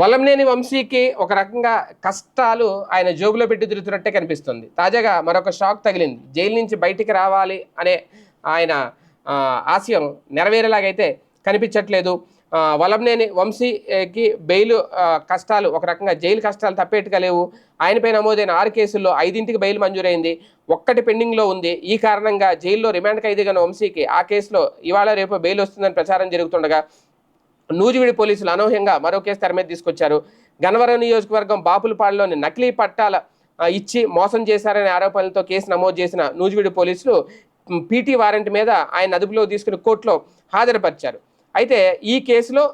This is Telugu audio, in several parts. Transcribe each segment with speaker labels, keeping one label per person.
Speaker 1: వలంనేని వంశీకి ఒక రకంగా కష్టాలు ఆయన జోబులో పెట్టి తిరుగుతున్నట్టే కనిపిస్తుంది. తాజాగా మరొక షాక్ తగిలింది. జైలు నుంచి బయటికి రావాలి అనే ఆయన ఆశయం నెరవేరేలాగైతే కనిపించట్లేదు. వలంనేని వంశీకి బెయిల్ కష్టాలు ఒక రకంగా జైలు కష్టాలు తప్పేట్టుగా లేవు. ఆయనపై నమోదైన ఆరు కేసుల్లో ఐదింటికి బెయిల్ మంజూరైంది. ఒక్కటి పెండింగ్లో ఉంది. ఈ కారణంగా జైల్లో రిమాండ్ ఖైదీగా వంశీకి ఆ కేసులో ఇవాళ రేపు బెయిల్ వస్తుందని ప్రచారం జరుగుతుండగా నూజివీడి పోలీసులు అనూహ్యంగా మరో కేసు తెర మీద తీసుకొచ్చారు. గన్నవరం నియోజకవర్గం బాపులపాడులోని నకిలీ పట్టాల ఇచ్చి మోసం చేశారనే ఆరోపణలతో కేసు నమోదు చేసిన నూజివీడి పోలీసులు పీటీ వారెంట్ మీద ఆయన అదుపులో తీసుకుని కోర్టులో హాజరుపరిచారు. అయితే ఈ కేసులో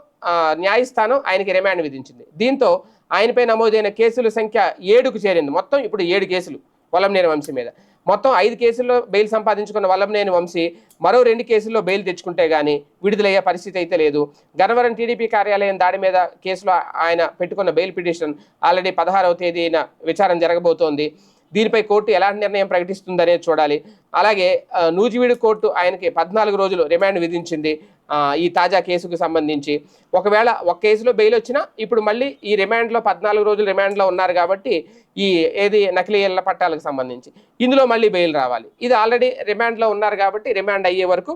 Speaker 1: న్యాయస్థానం ఆయనకి రిమాండ్ విధించింది. దీంతో ఆయనపై నమోదైన కేసుల సంఖ్య ఏడుకు చేరింది. మొత్తం ఇప్పుడు ఏడు కేసులు వల్లంనేని వంశీ మీద. మొత్తం ఐదు కేసుల్లో బెయిల్ సంపాదించుకున్న వల్లభనేని వంశీ మరో రెండు కేసుల్లో బెయిల్ తెచ్చుకుంటే గానీ విడుదలయ్యే పరిస్థితి అయితే లేదు. గన్నవరం టీడీపీ కార్యాలయం దాడి మీద కేసులో ఆయన పెట్టుకున్న బెయిల్ పిటిషన్ ఆల్రెడీ పదహారవ తేదీన విచారణ జరగబోతోంది. దీనిపై కోర్టు ఎలాంటి నిర్ణయం ప్రకటిస్తుందనేది చూడాలి. అలాగే నూజివీడు కోర్టు ఆయనకి పద్నాలుగు రోజులు రిమాండ్ విధించింది ఈ తాజా కేసుకు సంబంధించి. ఒకవేళ ఒక కేసులో బెయిల్ వచ్చినా ఇప్పుడు మళ్ళీ ఈ రిమాండ్లో పద్నాలుగు రోజులు రిమాండ్లో ఉన్నారు కాబట్టి ఈ ఏది నకిలీ ఇళ్ళ పట్టాలకు సంబంధించి. ఇందులో మళ్ళీ బెయిల్ రావాలి. ఇది ఆల్రెడీ రిమాండ్లో ఉన్నారు కాబట్టి రిమాండ్ అయ్యే వరకు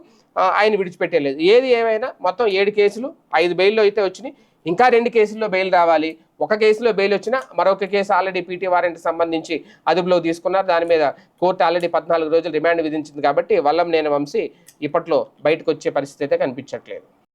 Speaker 1: ఆయన విడిచిపెట్టలేదు. ఏది ఏమైనా మొత్తం ఏడు కేసులు ఐదు బెయిల్లో అయితే వచ్చినాయి. ఇంకా రెండు కేసుల్లో బెయిల్ రావాలి. ఒక కేసులో బెయిల్ వచ్చినా మరొక కేసు ఆల్రెడీ పీటీ వారెంట్ సంబంధించి అదుపులో తీసుకున్నారు. దాని మీద కోర్టు ఆల్రెడీ పద్నాలుగు రోజులు రిమాండ్ విధించింది కాబట్టి వల్లం నేను వంశీ ఇప్పట్లో బయటకు వచ్చే పరిస్థితి అయితే కనిపించట్లేదు.